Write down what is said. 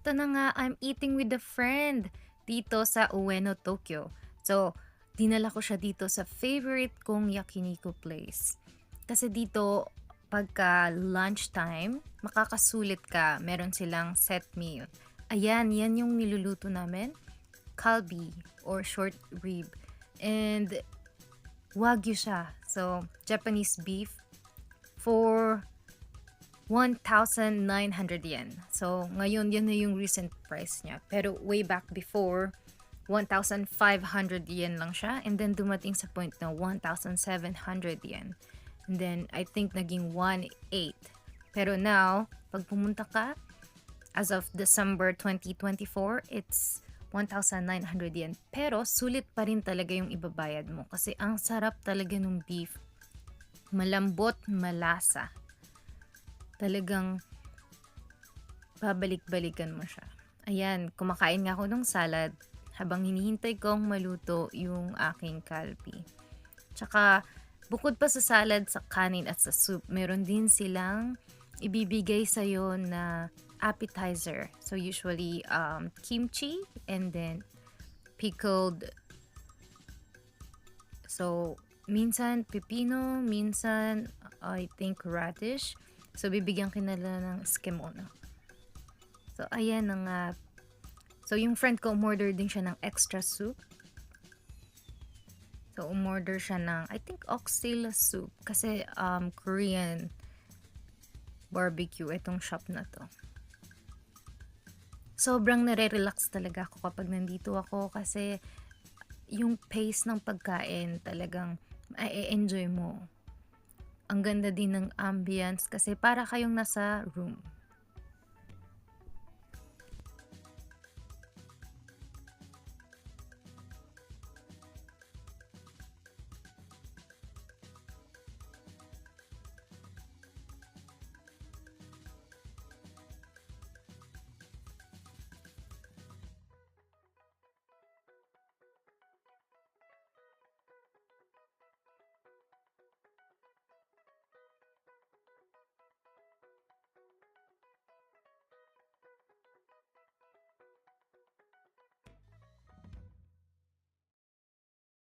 Ito na nga, I'm eating with a friend dito sa Ueno, Tokyo. So, dinala ko siya dito sa favorite kong yakiniku place. Kasi dito, pagka lunchtime, makakasulit ka. Meron silang set meal. Ayan, yan yung niluluto namin. Kalbi or short rib. And wagyu siya. So, Japanese beef for 1,900 yen. So, ngayon, yun na yung recent price niya. Pero way back before, 1,500 yen lang siya. And then, dumating sa point na 1,700 yen. And then, I think naging 1,800. Pero now, pag pumunta ka, as of December 2024, it's 1,900 yen. Pero, sulit pa rin talaga yung ibabayad mo. Kasi ang sarap talaga ng beef. Malambot, malasa talagang babalik-balikan mo siya. Ayan, kumakain nga ako ng salad habang hinihintay kong maluto yung aking kalpi. Tsaka, bukod pa sa salad, sa kanin at sa soup, meron din silang ibibigay sa'yo na appetizer. So, usually, um, kimchi and then pickled. So, minsan pipino, minsan I think radish. So, bibigyan ka nila ng skimono. So, ayan na nga. So, yung friend ko, umorder din siya ng extra soup. So, umorder siya ng, I think, oxtail soup. Kasi, um, Korean barbecue, itong shop na to. Sobrang nare-relax talaga ako kapag nandito ako kasi yung pace ng pagkain talagang ma-enjoy mo ang ganda din ng ambience kasi para kayong nasa room.